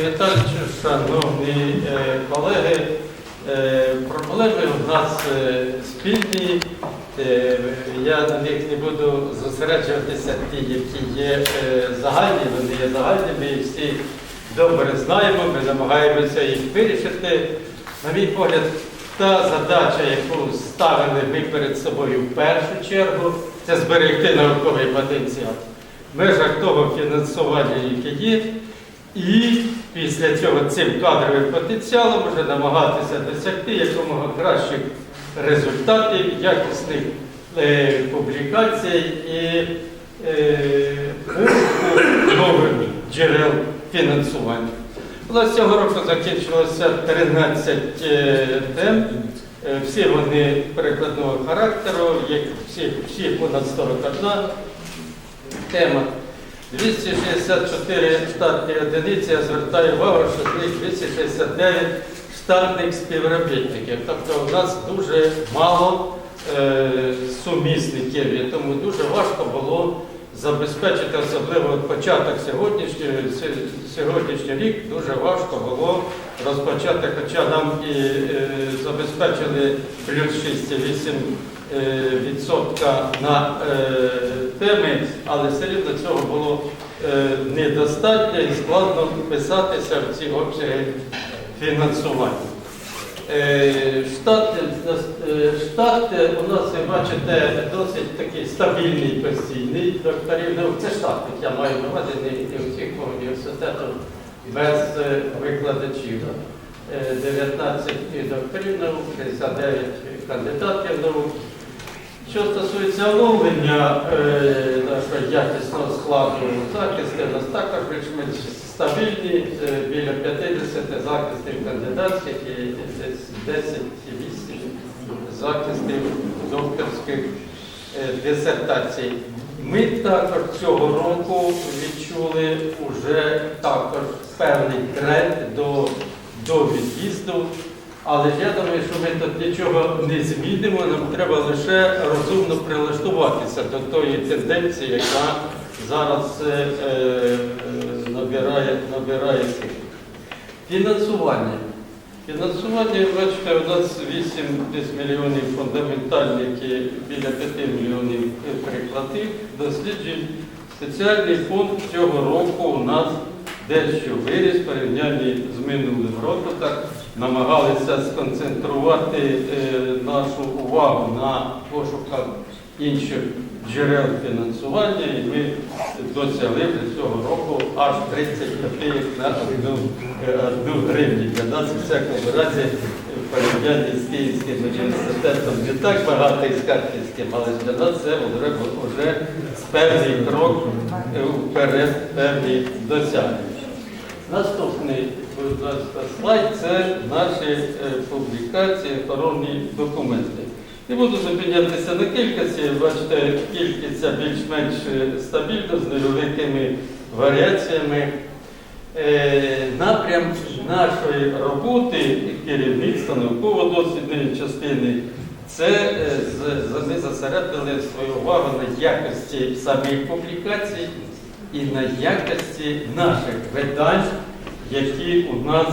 Віталійовичу, шановні е, колеги, е, проблеми у нас е, спільні. Я на них не буду зосереджуватися ті, які є загальні, вони є загальними і всі добре знаємо, ми намагаємося їх вирішити. На мій погляд, та задача, яку ставили ми перед собою в першу чергу, це зберегти науковий потенціал в межах того фінансування, яке є, і після цього цим кадровим потенціалом вже намагатися досягти якомога кращих результатів, якісних е, публікацій і е, нових джерел фінансування. У нас цього року закінчилося 13 е, тем. Е, Всі вони перекладного характеру, як всі, всі понад 41 тема. 264 штатні одиниці, я звертаю увагу, що з них 269 штатних співробітників. Тобто у нас дуже мало е, сумісників, і тому дуже важко було забезпечити, особливо початок сьогоднішнього, сь- сьогоднішній рік, дуже важко було розпочати, хоча нам і е, забезпечили плюс 6,8 е, відсотка на е, теми, але все рівно цього було е, недостатньо і складно вписатися в ці обсяги фінансування. Штат, е, штат е, у нас, ви бачите, досить такий стабільний, постійний докторів. Ну, Це штатник, я маю на увазі, не, всіх університетах без викладачів. Е, 19 докторів наук, 59 кандидатів наук. Що стосується оновлення е, нашого якісного складу захисту, у нас також більш-менш стабільні, е, біля 50 захистів кандидатських і десь 10-8 захистів докторських е, дисертацій. Ми також цього року відчули вже також певний тренд до, до від'їзду. Але я думаю, що ми тут нічого не змінимо, нам треба лише розумно прилаштуватися до тої тенденції, яка зараз е, е, набирає, набирає. Фінансування. Фінансування, бачите, у нас 8 десь мільйонів фундаментальних і біля 5 мільйонів прикладів досліджень. Спеціальний фонд цього року у нас дещо виріс порівнянні з минулим роком. Намагалися сконцентрувати е, нашу увагу на пошуках інших джерел фінансування, і ми досягли вже цього року аж 30 копійок на одну, е, гривню. Для нас у всякому разі в порівнянні з Київським університетом не так багато і з Харківським, але для нас це вже, вже певний крок е, вперед, певні досягнення. Наступний слайд це наші е, публікації, охоронні документи. Не буду зупинятися на кількості, бачите, кількість більш-менш е, стабільна, з невеликими варіаціями. Е, Напрям нашої роботи керівництва науково-дослідної частини це ми зосередили свою увагу на якості самих публікацій і на якості наших видань, які у нас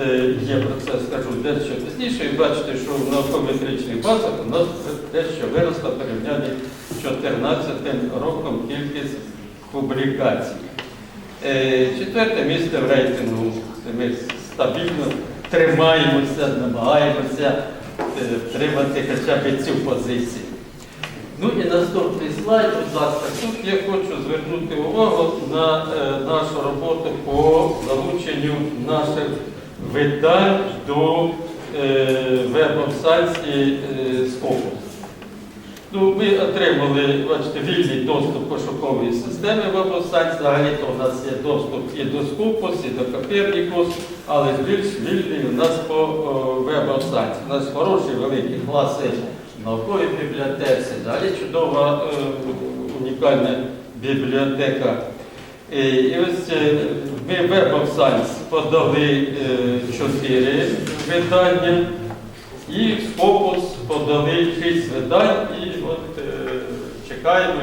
е, є. Про це скажу дещо пізніше. І бачите, що в науково-метричних базах у нас дещо виросла в порівнянні з 2014 роком кількість публікацій. Е, Четверте місце в рейтингу. Ми стабільно тримаємося, намагаємося е, втримати хоча б цю позицію. Ну і наступний слайд, будь ласка, тут я хочу звернути увагу на е, нашу роботу по залученню наших видань до е, веб-сайті е, Scopus. Ну, ми отримали, бачите, вільний доступ пошукової системи веб-сайт. Взагалі-то у нас є доступ і до Scopus, і до Copernicus, але більш вільний у нас по веб-сайті. У нас хороші великі класи наукової бібліотеці, взагалі чудова е, унікальна бібліотека. Е, І ось е, ми Web of Science подали чотири видання. І Фокус подали шість видань і от чекаємо,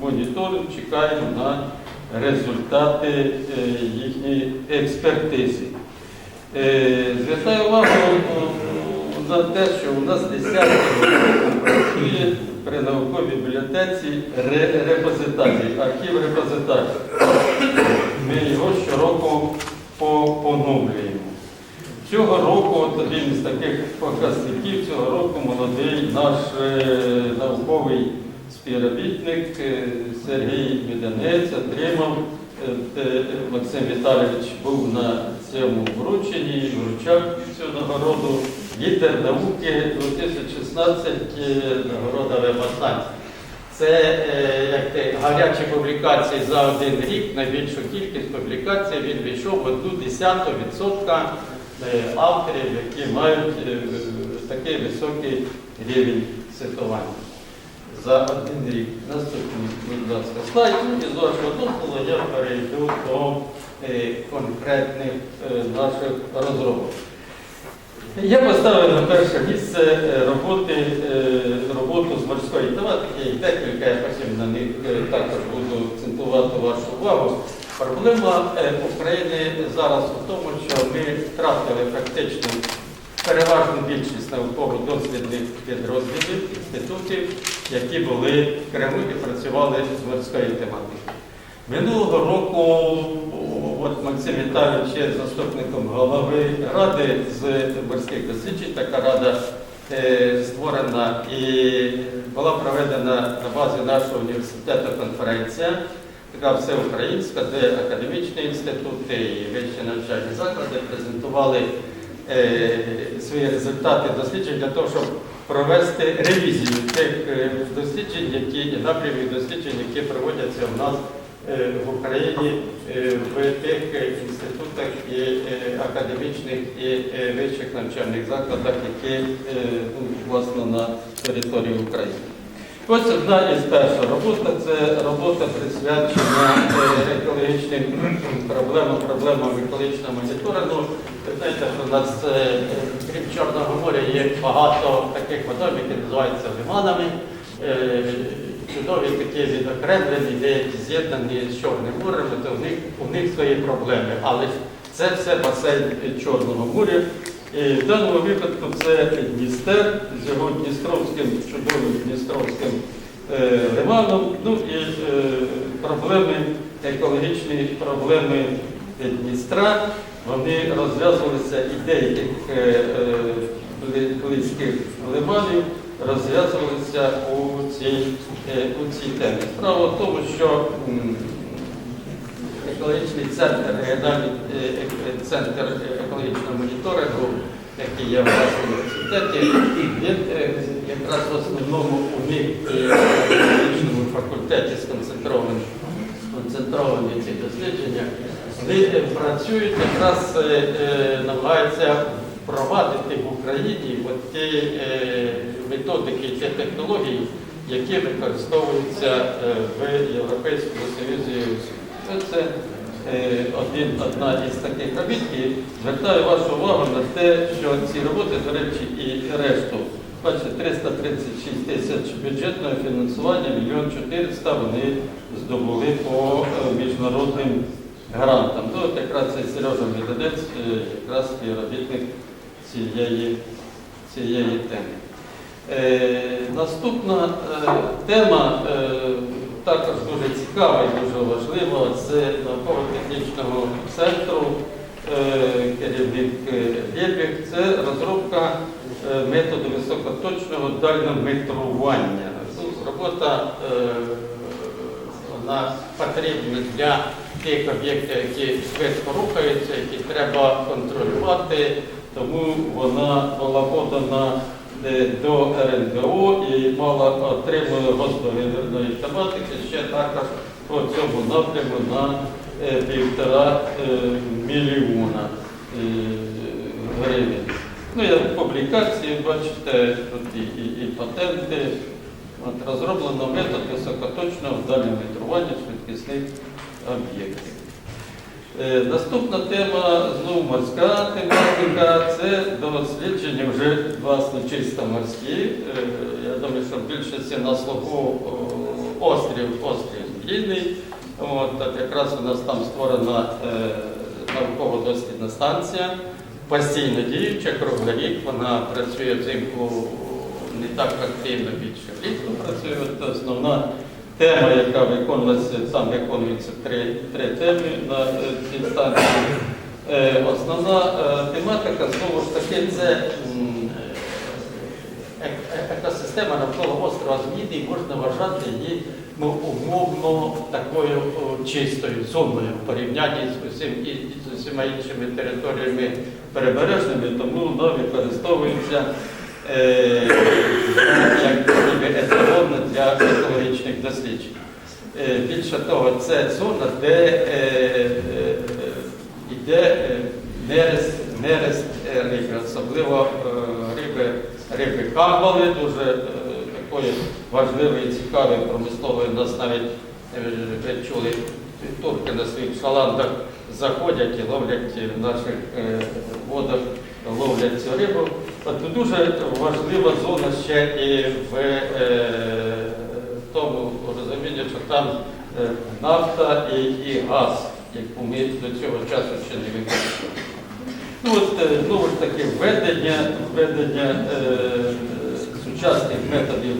моніторимо, чекаємо на результати їхньої експертизи. Звертаю увагу на те, що у нас 10 працює при науковій бібліотеці ре- репозитарій, архів репозитарій. Ми його щороку по- поновлюємо. Цього року, от один із таких показників, цього року молодий наш е, науковий співробітник е, Сергій Віданець отримав, е, Максим Віталійович був на цьому врученні, вручав цю нагороду лідер науки 2016 е, нагорода Вебасанці. Це е, як гарячі публікації за один рік, найбільшу кількість публікацій він війшов в одну десяту відсотка е, авторів, які мають такий високий рівень цитування за один рік. Наступний, будь ласка, слайд. Ну, І з вашого дозволу я перейду до конкретних наших розробок. Я поставив на перше місце е, роботи, е, роботу з морської тематики, і декілька я потім на них е, також буду акцентувати вашу увагу. Проблема України зараз у тому, що ми втратили фактично переважну більшість науково-дослідних підрозділів, інститутів, які були в Криму і працювали з морської тематики. Минулого року от Максим Віталійович є заступником голови ради з морських досліджень. Така рада е, створена і була проведена на базі нашого університету конференція, така всеукраїнська, де академічні інститути і вищі навчальні заклади презентували е, свої результати досліджень для того, щоб провести ревізію тих е, досліджень, які напрямів досліджень, які проводяться в нас в Україні е, в тих е, інститутах і е, академічних і е, вищих навчальних закладах, які е, ну, власне на території України. Ось одна із перших робота це робота присвячена е, екологічним проблемам, проблемам екологічного моніторингу. Ви знаєте, що у нас е, крім Чорного моря є багато таких водойм, які називаються лиманами. Чудові такі відокремлені, деякі з'єднані з Чорним морем, то в них, у них свої проблеми. Але це все басейн Чорного моря. І в даному випадку це Дністер з його Дністровським, чудовим Дністровським е, лиманом. Ну і е, проблеми, екологічні проблеми Дністра, вони розв'язувалися і деяких е, е, близьких лиманів розв'язувалися у цій, е, у цій темі. Справа в тому, що екологічний центр, регіональний е, е, центр екологічного моніторингу, який є в нас університеті, він якраз в основному у них екологічному факультеті сконцентровані, сконцентровані ці дослідження. Вони працюють якраз намагаються впровадити в Україні ті е, методики, ті технології, які використовуються е, в Європейському Союзі. Це е, один, одна із таких робіт. І звертаю вашу увагу на те, що ці роботи, до речі, і решту, бачите, 336 тисяч бюджетного фінансування, мільйон 400 вони здобули по міжнародним грантам. Ну, от якраз цей Сережа Медведець, якраз співробітник цієї, цієї теми. Е, наступна е, тема е, також дуже цікава і дуже важлива. Це науково-технічного центру е, керівник Лєпік. Це розробка е, методу високоточного дальнометрування. Робота е, вона потрібна для тих об'єктів, які швидко рухаються, які треба контролювати, тому вона була подана е, до РНБО і мала отримує госповідної тематики ще також по цьому напряму на е, півтора е, мільйона гривень. Ну, як публікації, бачите, тут і, і, і патенти. От, розроблено метод високоточного дальньометрування швидкісних об'єктів. Е, наступна тема знову морська тематика. Це дослідження вже власне чисто морські. Е, я думаю, що в більшості на слуху острів, острів От, так якраз у нас там створена е, науково-дослідна станція, постійно діюча, круглий рік. Вона працює взимку не так активно, більше влітку працює. Основна тема, яка виконується, там виконується три, три теми на е, цій станції. Е, Основна е, тематика знову ж таки це екосистема навколо острова Зміни можна вважати її ну, умовно такою чистою зоною в порівнянні з усім з усіма іншими територіями перебережними, тому вона використовується е, як ніби для екологічних досліджень. Е, Більше того, це зона, де йде е, нерест, нерест риби, особливо риби, риби камбали, дуже такої важливої, цікавої, промислової. У нас навіть чули, турки на своїх шаландах заходять і ловлять в наших водах, ловлять цю рибу. От дуже важлива зона ще і в е, тому розумінні, що там е, нафта і, і газ, яку ми до цього часу ще не використовуємо. Ну, от, е, знову ж таки, введення, введення е, сучасних методів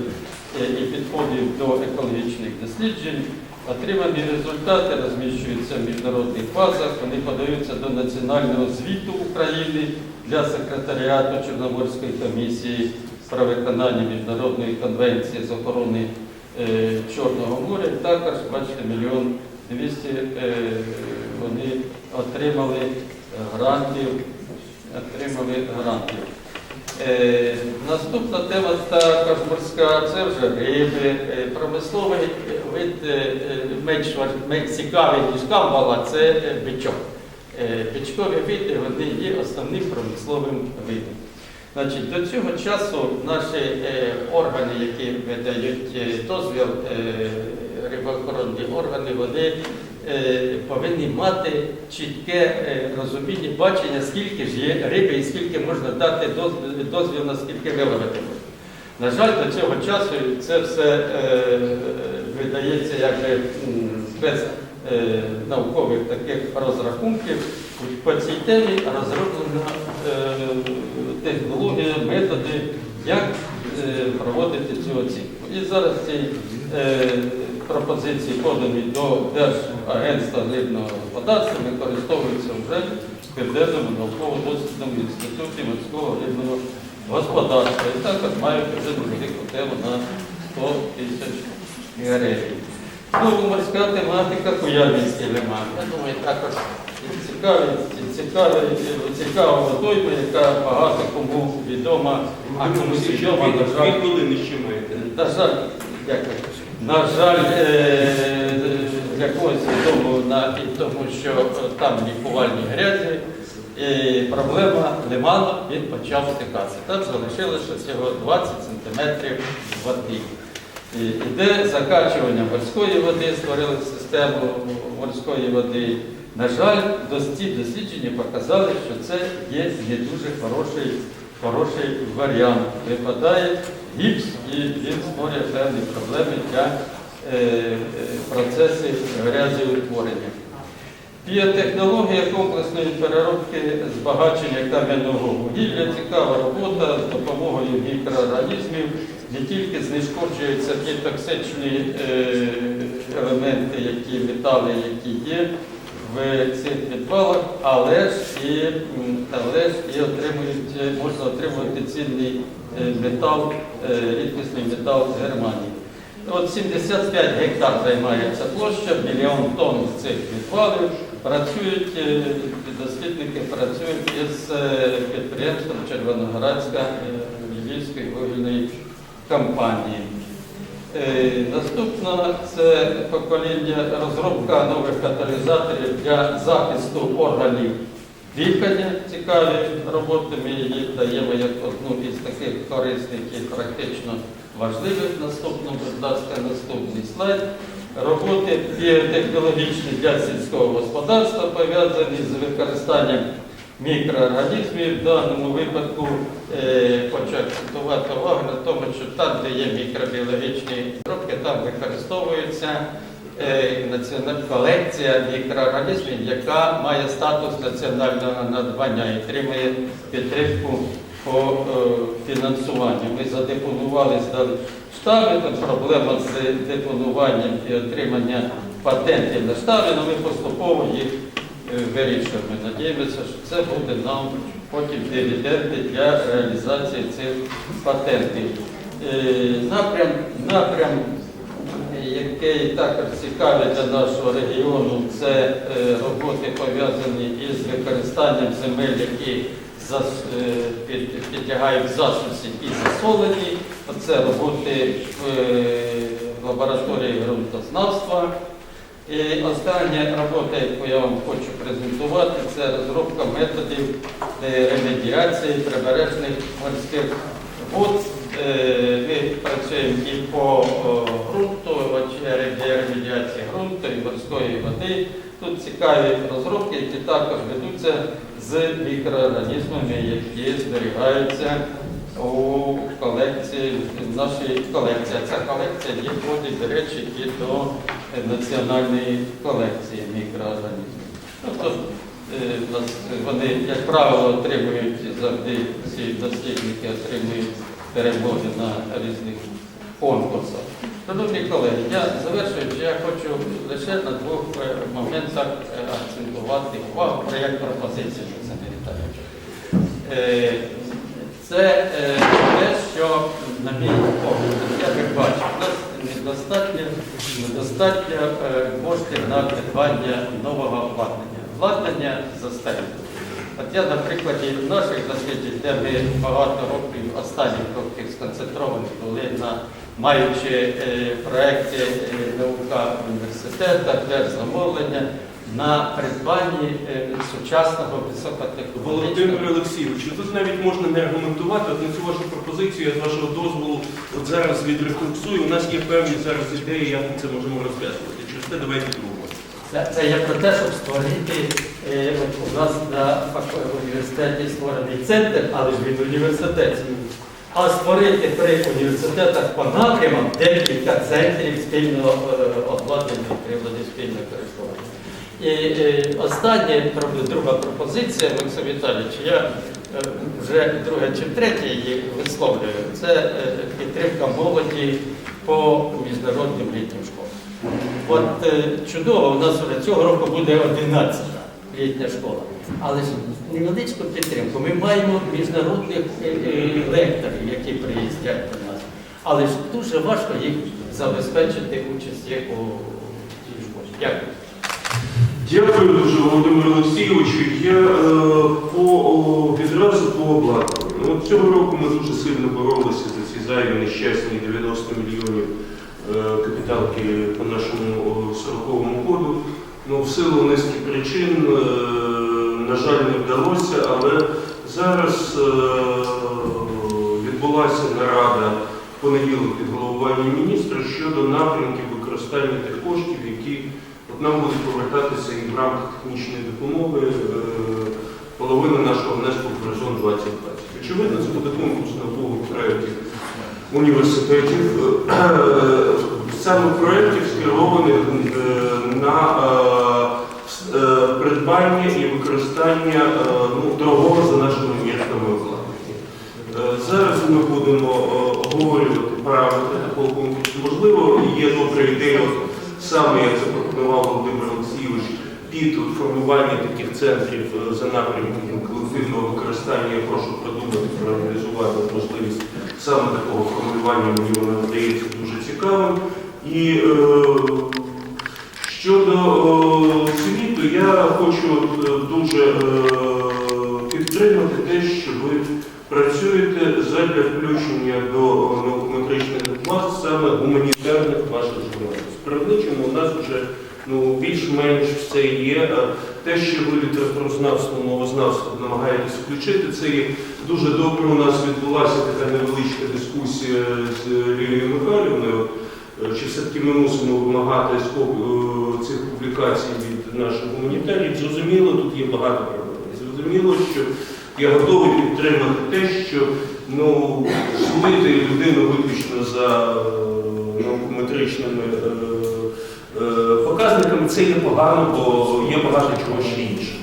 е, і підходів до екологічних досліджень. Отримані результати розміщуються в міжнародних базах, вони подаються до Національного звіту України для секретаріату Чорноморської комісії про виконання міжнародної конвенції з охорони е, Чорного моря. Також, бачите, мільйон двісті е, вони отримали грантів, отримали грантів. Е, наступна тема також морська, це вже риби. Е, промисловий вид менш, менш цікавий, ніж камбала, це бичок. Е, бичкові види вони є основним промисловим видом. Значить, до цього часу наші е, органи, які видають е, дозвіл, рибоохоронні органи, вони повинні мати чітке розуміння, бачення, скільки ж є риби і скільки можна дати дозвіл, дозвіл на скільки виловити можна. На жаль, до цього часу це все видається як без наукових таких розрахунків. По цій темі розроблена е, технологія, методи, як е, проводити цю оцінку. І зараз ці е, пропозиції подані до Держагентства рибного господарства, використовуються вже в Південному науково-дослідному інституті морського рибного господарства. І також мають вже велику тему на 100 тисяч гривень. Знову морська тематика Куяльницький лиман. Я думаю, також цікаві, цікаві, цікава водойма, яка багато кому відома, а комусь відома, на жаль. Хвилини ще маєте. На жаль, дякую. На жаль, е, для когось відомо на тому, що там лікувальні грязі, і проблема лиману він почав стикатися. Там залишилося всього 20 сантиметрів води. Іде закачування морської води, створили систему морської води. На жаль, ці дослідження показали, що це є не дуже хороший, хороший варіант. Випадає гіпс і він створює певні проблеми для е, е, процесів грязеутворення. Біотехнологія комплексної переробки збагачення кам'яного вугілля, цікава робота з допомогою мікроорганізмів. Не тільки знешкоджуються ті токсичні е, елементи, які метали, які є в цих підвалах, але ж і, але ж і отримують, е, можна отримувати цінний е, метал, рідкісний метал з Германії. От 75 гектар займає ця площа, мільйон тонн цих відвалів. Працюють, е, дослідники працюють із е, підприємством Червоноградська е, Львівської вугільної компанії. Е, Наступна це покоління розробка нових каталізаторів для захисту органів дихання. Цікаві роботи. Ми її даємо як одну із таких корисних і практично важливих. Наступно, будь ласка, наступний слайд. Роботи біотехнологічні для сільського господарства пов'язані з використанням мікроорганізмів. В даному випадку е, акцентувати увагу на тому, що там, де є мікробіологічні розробки, там використовуються е, національна колекція мікроорганізмів, яка має статус національного надбання і отримує підтримку по е, фінансуванню. Ми задепонували здали штаби, проблема з депонуванням і отриманням патентів на штаби, але ми поступово їх е, вирішуємо. Надіємося, що це буде нам потім дивіденди для реалізації цих патентів. Е, Напрям, напрям, який також цікавий для нашого регіону, це роботи пов'язані із використанням земель, які підлягають засусі і засолені. Це роботи в е, лабораторії ґрунтознавства. І остання робота, яку я вам хочу презентувати, це розробка методів е, ремедіації прибережних морських вод. Е, Ми працюємо і по ґрунту, ремедіації ґрунту і морської води. Тут цікаві розробки, які також ведуться з мікроорганізмами, які зберігаються у колекції, в нашій колекції. Ця колекція є входить, до речі, і до національної колекції мікроорганізмів. Ну, то, е, вони, як правило, отримують завжди всі дослідники отримують перемоги на різних конкурсах. Шановні колеги, я завершуючи, я хочу лише на двох е, моментах е, акцентувати увагу проєкт пропозиції Олександр Віталійович. Е, Це те, що, на мій погляд, я як бачу, у нас недостатньо, недостатньо коштів на придбання нового обладнання. Обладнання застаріло. От я на прикладі наших досліджень, де ми багато років, останніх років сконцентровані були на маючи е, проекти е, наука в університетах, держзамовлення, на придбанні е, сучасного високотехнологічного. Володимир Олексійович, тут навіть можна не аргументувати. От на цю вашу пропозицію я з вашого дозволу от зараз відрефлексую. У нас є певні зараз ідеї, як ми це можемо розв'язувати. Через те давайте другого. Це, це є про те, щоб створити е, от у нас на університеті створений центр, але ж він університетський. А створити при університетах по напрямам декілька центрів спільного е, обладнання і приладів спільного користування. І е, остання друга пропозиція, Максим Віталійович, я е, вже друге чи третє її висловлюю. Це підтримка молоді по міжнародним літнім школам. От чудово, у нас вже цього року буде 11 літня школа. Але ж невеличку підтримку. Ми маємо міжнародних е, е, лекторів, які приїздять до нас. Але ж дуже важко їх забезпечити участь у цій школі. Дякую. Дякую дуже, Володимир Олексійович. Я е, по, о, відразу по обладнанню. Ну, от цього року ми дуже сильно боролися за ці зайві нещасні 90 мільйонів е, капіталки по нашому 40-му коду. Ну, в силу низки причин, е, на жаль, не вдалося, але зараз е, відбулася нарада в понеділок під головуванням міністра щодо напрямків використання тих коштів, які нам буде повертатися і в рамках технічної допомоги е, половина нашого внеску в горизонт 2020. Очевидно, це буде конкурс наукових проєктів університетів, саме проєктів скерованих на придбання і використання е, ну, дорогого за нашими мірками обладнання. Е, Зараз ми будемо е, обговорювати параметри такого конкурсу. Можливо, є добра ідея, саме як це пропонував Володимир Олексійович, під формування таких центрів за напрямком колективного використання. Я прошу продумати, проаналізувати можливість саме такого формулювання. Мені воно здається дуже цікавим. І е, щодо я хочу е, дуже е, підтримати те, що ви працюєте задля включення до наукометричних мас саме гуманітарних ваших журналів. З природничими у нас вже ну, більш-менш все є. Те, що ви літературознавство, мовознавство намагаєтесь включити, це є дуже добре. У нас відбулася така невеличка дискусія з Лілією Михайлівною. Е, Чи все-таки ми мусимо вимагати е, цих публікацій від наших гуманітарів? Зрозуміло, тут є багато проблем. Зрозуміло, що я готовий підтримати те, що ну, судити людину виключно за е, наукометричними е, е, показниками це є погано, бо є багато чого ще іншого.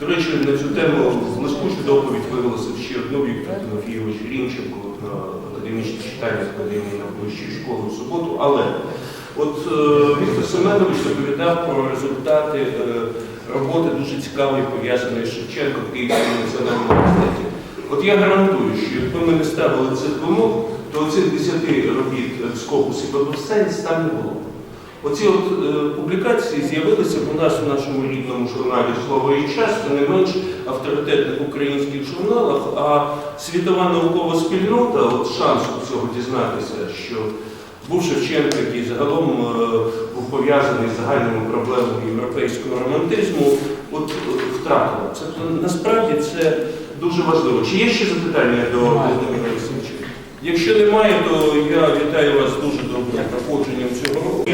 До речі, на цю тему блискучу доповідь виголосив ще одну Віктор Тимофійович Рінченко на академічній читанні з академії на вищій школи в суботу. Але от е, Віктор Семенович доповідав про результати е, роботи дуже цікавої пов'язаної з Шевченком в Київському національному університеті. От я гарантую, що якби ми не ставили цих вимог, то оцих 10 робіт Скопус і Бабусенс там не було. Оці от е, публікації з'явилися у нас в нашому рідному журналі Слово і час, це не менш авторитетних українських журналах, а світова наукова спільнота, от шанс у цього дізнатися, що був Шевченко, який загалом е, був пов'язаний з загальними проблемами європейського романтизму, от е, втратила. Це насправді це дуже важливо. Чи є ще запитання до Володимира Олексійовича? Якщо немає, то я вітаю вас дуже добрим проходженням цього року.